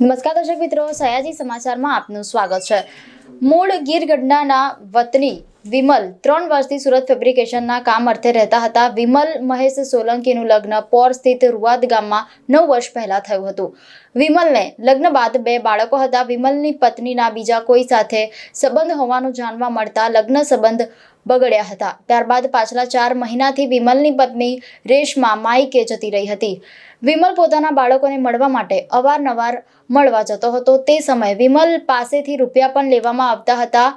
નમસ્કાર દર્શક મિત્રો, સયાજી સમાચારમાં આપનું સ્વાગત છે. મૂળ ગીર ગઢડાના વતની વિમલ ત્રણ વર્ષથી સુરત ફેબ્રિકેશનના કામ અર્થે રહેતા હતા. વિમલ મહેશ સોલંકીનું લગ્ન પોર સ્થિત રૂવાદ ગામમાં નવ વર્ષ પહેલા થયું હતું. વિમલને લગ્ન બાદ બે બાળકો હતા. વિમલની પત્નીના બીજા કોઈ સાથે સંબંધ હોવાનું જાણવા મળતા લગ્ન સંબંધ બગડ્યા હતા. ત્યારબાદ પાછલા ચાર મહિનાથી વિમલની પત્ની રેશમા માઈકે જતી રહી હતી. વિમલ પોતાના બાળકોને મળવા માટે અવારનવાર મળવા જતો હતો. તે સમયે વિમલ પાસેથી રૂપિયા પણ લેવામાં આવતા હતા.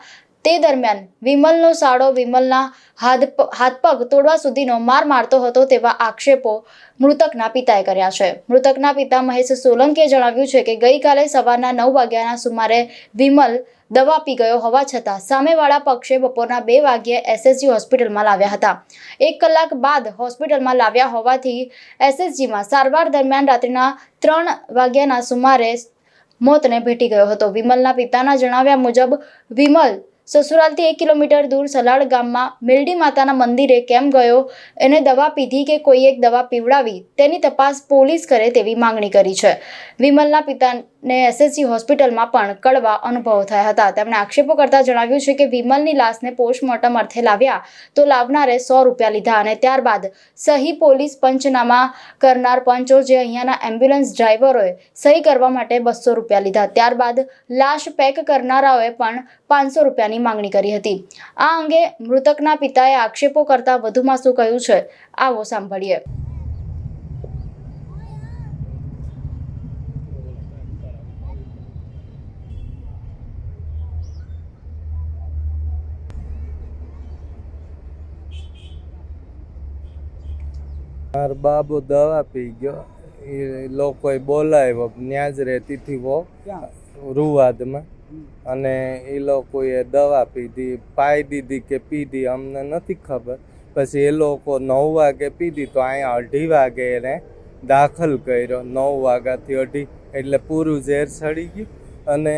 તે દરમિયાન વિમલનો સાળો વિમલના હાથ પ- હાથ પગ તોડવા સુધીનો માર મારતો હતો તેવા આક્ષેપો મૃતકના પિતાએ કર્યા છે. મૃતકના પિતા મહેશ સોલંકીએ જણાવ્યું છે કે ગઈકાલે સવારના નવ વાગ્યાના સુમારે વિમલ દવા પી ગયો હોવા છતાં સામેવાળા પક્ષે બપોરના બે વાગ્યે એસએસજી હોસ્પિટલમાં લાવ્યા હતા. એક કલાક બાદ હોસ્પિટલમાં લાવ્યા હોવાથી એસએસજીમાં સારવાર દરમિયાન રાત્રિના ત્રણ વાગ્યાના સુમારે મોતને ભેટી ગયો હતો. વિમલના પિતાના જણાવ્યા મુજબ વિમલ સસુરાલથી એક કિલોમીટર દૂર સલાડ ગામમાં મિલડી માતાના મંદિરે કેમ ગયો? એને દવા પીધી કે કોઈ એક દવા પીવડાવી? તેની તપાસ પોલીસ કરે તેવી માંગણી કરી છે. વિમલના પિતાને એસએસસી હોસ્પિટલમાં પણ કડવા અનુભવો થયા હતા. તેમણે આક્ષેપો કરતા જણાવ્યું છે કે વિમલની લાશને પોસ્ટમોર્ટમ અર્થે લાવ્યા તો લાવનારે સો રૂપિયા લીધા અને ત્યારબાદ સહી પોલીસ પંચનામા કરનાર પંચો જે અહીંયાના એમ્બ્યુલન્સ ડ્રાઈવરોએ સહી કરવા માટે બસો રૂપિયા લીધા. ત્યારબાદ લાશ પેક કરનારાઓએ પણ પાંચસો રૂપિયાની માંગણી કરી હતી. આ અંગે મૃતકના પિતાએ આક્ષેપો કરતા વધુમાં શું કહ્યું છે, આવો સાંભળીએ. મારો બાબુ દવા પી ગયો. એ લોકોએ બોલાવ્યો. ત્યાં જ રહેતી હતી વો રૂવાદમાં. અને એ લોકોએ દવા પીધી પાઈ દીધી કે પીધી અમને નથી ખબર. પછી એ લોકો નવ વાગે પીધી તો અહીંયા અઢી વાગે એને દાખલ કર્યો. નવ વાગ્યાથી અઢી એટલે પૂરું ઝેર સડી ગયું. અને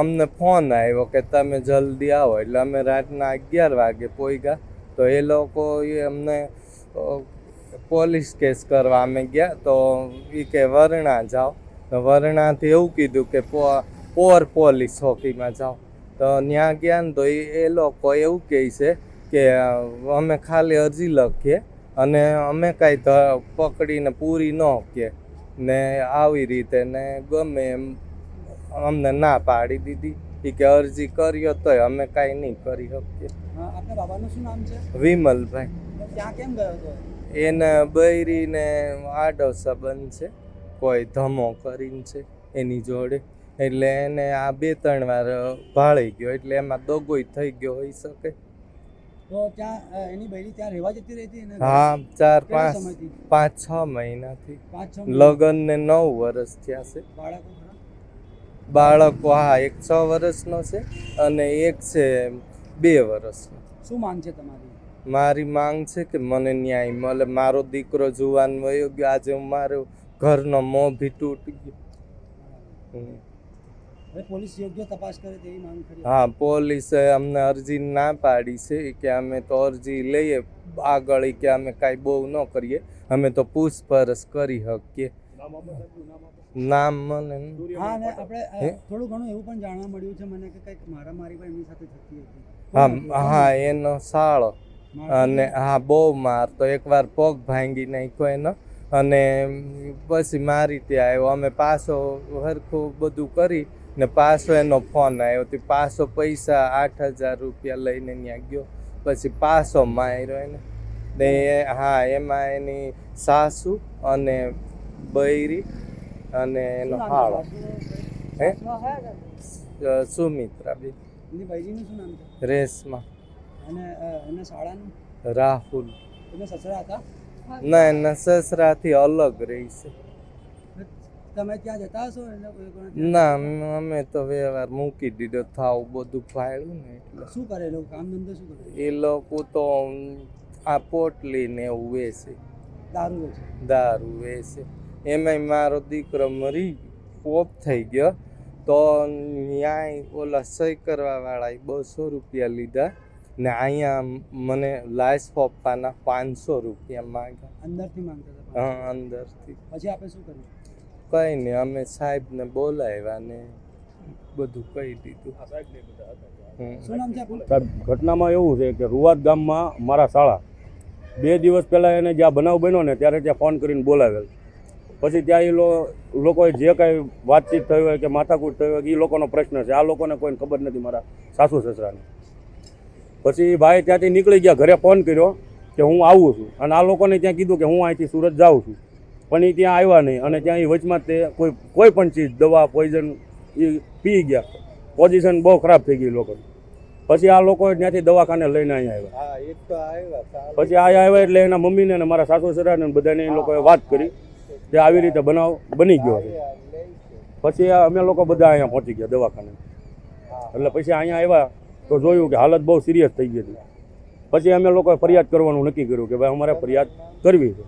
અમને ફોન આવ્યો કે તમે જલ્દી આવો. એટલે અમે રાતના અગિયાર વાગે પોઈગા. તો એ લોકોએ અમને પોલીસ કેસ કરવા અમે ગયા તો એ કે વરણા જાઓ. તો વરણાથી એવું કીધું કે પોર પોલીસ હોકીમાં જાઓ. તો ત્યાં ગયા ને તો એ એ લોકો એવું કહે છે કે અમે ખાલી અરજી લખીએ અને અમે કાંઈ પકડીને પૂરી ન કે ને આવી રીતે ને ગમે એમ અમને ના પાડી દીધી. એ કે અરજી કર્યો તોય અમે કાંઈ નહીં કરી શકીએ આપના બાબાનું શું નામ છે? વિમલભાઈ. ત્યાં કેમ ગયો હતો? એને બૈરીને આડો સંબંધ છે કોઈ ધમો કરીને છે એની જોડે. એટલે એને આ બે ત્રણ વાર ભાળી ગયો એટલે એમાં દોગોય થઈ ગયો હોઈ શકે. તો ત્યાં એની બૈરી ત્યાં રહેવા જતી રહેતી હતી હા ચાર પાંચ પાંચ છ મહિનાથી. પાંચ ને લગ્નને નવ વર્ષ થયા છે. બાળકો બાળકો હા એક છ વર્ષનો છે અને એક છે બે વર્ષનો. શું માંગ છે તમારી? મારી માંગ છે કે મને ન્યાય મળે. મારો દીકરો જુવાન વયો ગયો. આજે હું મારો ઘરનો મોં ભી તૂટી ગયો. હમ. પોલીસ યોગ્ય તપાસ કરે તેવી માંગ કરી હા પોલીસે અમને અરજી ના પાડી છે કે અમે તો અરજી લઈએ. આગળ કે અમે કાંઈ બહુ ન કરીએ. અમે તો પૂછપરછ કરી શકીએ. નામ મને હા ને આપણે થોડું ઘણું એવું પણ જાણવા મળ્યું છે મને કે કંઈક મારામારી પણ એમની સાથે થતી હતી. હા હા એનો સાળો. અને હા બહુ મારતો એકવાર પગ ભાંગી નાખ્યો એનો. અને પછી મારી ત્યાં આવ્યો. અમે પાછો હરખું બધું કરી ને પાછો એનો ફોન આવ્યો. તે પાછો પૈસા આઠ હજાર રૂપિયા લઈને ત્યાં ગયો. પછી પાછો માર્યો એને. ને એ- હા એમાં એની સાસુ અને બૈરી અને એનો હાળો. હે? સુમિત્રા છે? રેસમાં અને એના શાળાનું? રાહુલ. એને સસરા હતા? ના એના સસરાથી અલગ રહી છે. તમે ત્યાં જતા હશો? ના અમે તો વ્યવહાર મૂકી દીધો. થાવ બધું ફાળ્યું ને એટલે. શું કરે લોકો? કામ ધંધો શું કરે? એ લોકો તો આ પોટલી ને એવું વેચે. દારૂ વેચે? દારૂ વેચે. એમાંય મારો દીકરો મરી પોપ થઈ ગયો. તો ન્યાય ઓલા સહી કરવા વાળાએ બસો રૂપિયા લીધા. ને અહીંયા મને લાશ પપ્પાના પાંચસો રૂપિયા માંગ્યા. અંદરથી માંગતા હતા હા અંદરથી. પછી આપણે શું કર્યું? કંઈ નહીં અમે સાહેબને બોલાવ્યા ને બધું કહી દીધું. સાહેબ ઘટનામાં એવું છે કે રૂવાદ ગામમાં મારા શાળા બે દિવસ પહેલાં એને જ્યાં બનાવ બન્યો ને ત્યારે ત્યાં ફોન કરીને બોલાવેલ. પછી ત્યાં એ લો- લોકોએ જે કાંઈ વાતચીત થઈ હોય કે માથાકૂટ થઈ હોય કે એ લોકોનો પ્રશ્ન છે. આ લોકોને કોઈને ખબર નથી મારા સાસુ સસરાને. પછી ભાઈ ત્યાંથી નીકળી ગયા ઘરે ફોન કર્યો કે હું આવું છું. અને આ લોકોને ત્યાં કીધું કે હું અહીંથી સુરત જાઉં છું. પણ એ ત્યાં આવ્યા નહીં. અને ત્યાં એ વચમાં તે કોઈ કોઈ પણ ચીજ દવા પોઈઝન એ પી ગયા. પોઝિશન બહુ ખરાબ થઈ ગઈ લોકોની. પછી આ લોકો ત્યાંથી દવાખાને લઈને અહીંયા આવ્યા. પછી અહીંયા આવ્યા એટલે એના મમ્મીને અને મારા સાસુ સરાને બધાને એ લોકોએ વાત કરી કે આવી રીતે બનાવ બની ગયો છે. પછી અમે લોકો બધા અહીંયા પહોંચી ગયા દવાખાને. એટલે પછી અહીંયા આવ્યા. તો જોયું કે હાલત બહુ સિરિયસ થઈ ગઈ હતી. પછી અમે લોકોએ ફરિયાદ કરવાનું નક્કી કર્યું કે ભાઈ અમારે ફરિયાદ કરવી છે.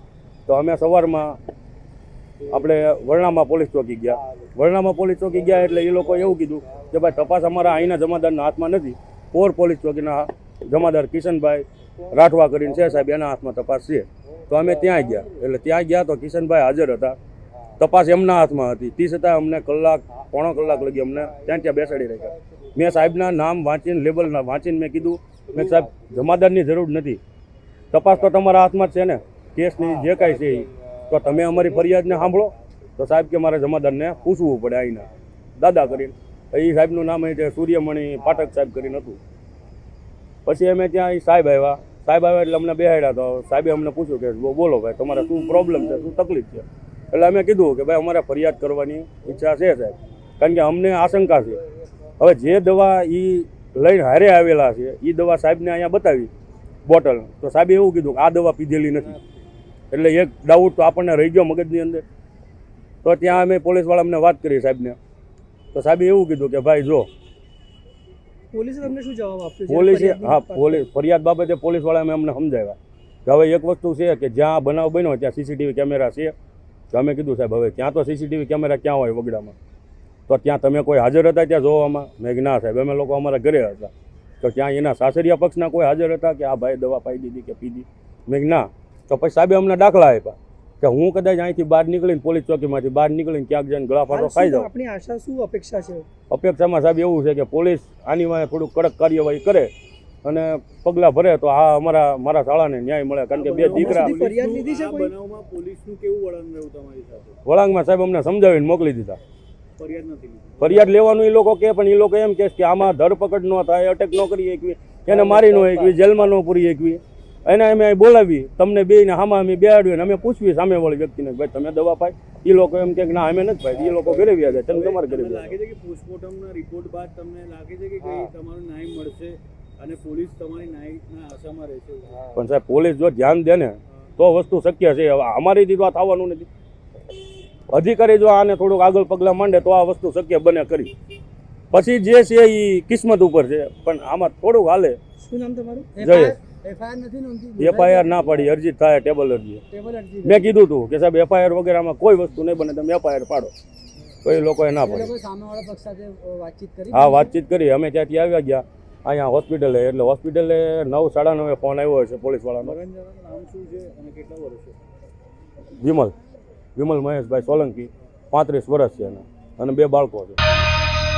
તો અમે સવારમાં આપણે વરણામાં પોલીસ ચોકી ગયા. વરણામાં પોલીસ ચોકી ગયા એટલે એ લોકોએ એવું કીધું કે ભાઈ તપાસ અમારા અહીંના જમાદારના હાથમાં નથી. પોર પોલીસ ચોકીના જમાદાર કિશનભાઈ રાઠવા કરીને છે સાહેબ, એના હાથમાં તપાસ છે. તો અમે ત્યાં ગયા. એટલે ત્યાં ગયા તો કિશનભાઈ હાજર હતા. તપાસ એમના હાથમાં હતી. તે છતાં અમને કલાક, પોણો કલાક લગી અમને ત્યાં ત્યાં બેસાડી રાખ્યા. મેં સાહેબના નામ વાંચીને લેબલ વાંચીને મેં કીધું, મેં સાહેબ, જમાદારની જરૂર નથી. તપાસ તો તમારા હાથમાં જ છે ને. કેસની જે કાંઈ છે એ તો તમે અમારી ફરિયાદને સાંભળો. તો સાહેબ કે મારે જમાદારને પૂછવું પડે અહીંના દાદા કરીને. એ સાહેબનું નામ એ સૂર્યમણિ પાઠક સાહેબ કરીને હતું. પછી અમે ત્યાં સાહેબ આવ્યા. સાહેબ આવ્યા એટલે અમને બેહાડ્યા તો સાહેબે અમને પૂછ્યું કે બોલો ભાઈ, તમારે શું પ્રોબ્લેમ છે? શું તકલીફ છે? એટલે અમે કીધું કે ભાઈ અમારે ફરિયાદ કરવાની ઈચ્છા છે સાહેબ. કારણ કે અમને આશંકા છે. હવે જે દવા એ લઈને હારે આવેલા છે એ દવા સાહેબને અહીંયા બતાવી બોટલ. તો સાહેબે એવું કીધું કે આ દવા પીધેલી નથી. એટલે એક ડાઉટ તો આપણને રહી ગયો મગજની અંદર. તો ત્યાં અમે પોલીસવાળા અમને વાત કરી સાહેબને. તો સાહેબે એવું કીધું કે ભાઈ જો પોલીસે તમને શું જવાબ આપ્યો? છે? પોલીસે હા પોલીસ ફરિયાદ બાબતે પોલીસવાળા અમે અમને સમજાવ્યા. કે હવે એક વસ્તુ છે કે જ્યાં બનાવ બન્યો ત્યાં સીસીટીવી કેમેરા છે. તો અમે કીધું સાહેબ હવે ત્યાં તો સીસીટીવી કેમેરા ક્યાં હોય વગડામાં? તો ત્યાં તમે કોઈ હાજર હતા ત્યાં જોવામાં મેં ના સાહેબ અમે લોકો અમારા ઘરે હતા. તો ત્યાં એના સાસરિયા પક્ષના કોઈ હાજર હતા કે આ ભાઈ દવા પાઈ દીધી કે પીધી? મેં ના. તો પછી સાહેબે અમને દાખલા આપ્યા કે હું કદાચ અહીંથી બહાર નીકળીને પોલીસ ચોકીમાંથી બહાર નીકળીને ક્યાંક જઈને ગળા ફાટો ખાઈ જાઉં. આપણી આશા શું અપેક્ષા છે? અપેક્ષામાં સાહેબ એવું છે કે પોલીસ આની વાંહે થોડુંક કડક કાર્યવાહી કરે અને પગલાં ભરે તો આ અમારા મારા શાળાને ન્યાય મળે. કારણ કે બે દીકરા વળાંગમાં સાહેબ અમને સમજાવીને મોકલી દીધા. ફરિયાદ નથી લીધી. ફરિયાદ લેવાનું એ લોકો કે પણ એ લોકો એમ કહે કે આમાં ધરપકડ ન થાય અટેક ન કરી એકવી એને મારી ન એકવી જેલમાં ન પૂરી એકવી એને અમે બોલાવી તમને બે ને હામાં અમે બેહાડ્યું અમે પૂછવી સામે વાળી વ્યક્તિને ભાઈ તમે દવા પાઈ? એ લોકો એમ કે ના અમે નથી ભાઈ એ લોકો ઘરે વ્યા જાય તમે તમારે ઘરે લાગે છે કે પોસ્ટમોર્ટમના રિપોર્ટ બાદ તમને લાગે છે કે તમારું ન્યાય મળશે? અને પોલીસ તમારી નાઇટના આશામાં રહેશે પણ સાહેબ પોલીસ જો ધ્યાન દે ને તો વસ્તુ શક્ય છે. હવે અમારીથી તો આ થવાનું નથી. અધિકારી જો આને થોડુંક આગળ પગલાં માંડે તો આ વસ્તુ શક્ય બને કરી પછી જે છે એ કિસ્મત ઉપર છે. પણ આમાં થોડુંક હાલે. શું નામ તમારું? જય એફઆઈઆર ના પાડી. અરજી થાય ટેબલ અરજી. મેં કીધું હતું કે સાહેબ એફઆઈઆર વગેરેમાં કોઈ વસ્તુ નહીં બને. તમે એફઆઈઆર પાડો. તો એ લોકોએ ના પાડી. લોકોએ સામેવાળા પક્ષ સાથે અ, વાતચીત કરી? હા વાતચીત કરી. અમે ત્યાંથી આવ્યા ગયા. અહીંયા હોસ્પિટલે એટલે હોસ્પિટલે નવ સાડા નવે ફોન આવ્યો છે પોલીસવાળાનો. વિમલ. વિમલ મહેશભાઈ સોલંકી પાંત્રીસ વર્ષ છે અને બે બાળકો છે.